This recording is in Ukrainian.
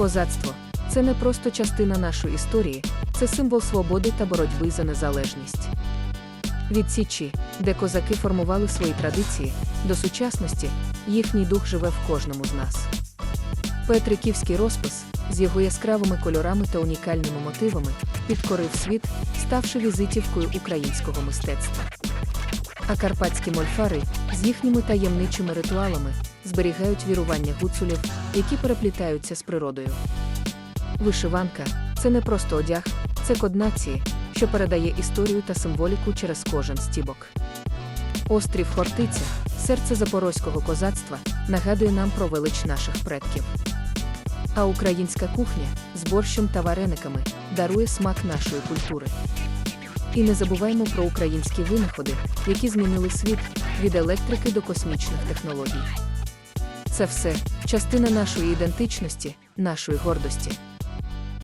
Козацтво це не просто частина нашої історії, це символ свободи та боротьби за незалежність. Від Січі, де козаки формували свої традиції, до сучасності їхній дух живе в кожному з нас. Петриківський розпис з його яскравими кольорами та унікальними мотивами підкорив світ, ставши візитівкою українського мистецтва. А карпатські мольфари з їхніми таємничими ритуалами зберігають вірування гуцулів, які переплітаються з природою. Вишиванка це не просто одяг, це код нації, що передає історію та символіку через кожен стібок. Острів Хортиця, серце запорозького козацтва, нагадує нам про велич наших предків. А українська кухня з борщем та варениками дарує смак нашої культури. І не забуваймо про українські винаходи, які змінили світ від електрики до космічних технологій. Це все частина нашої ідентичності, нашої гордості.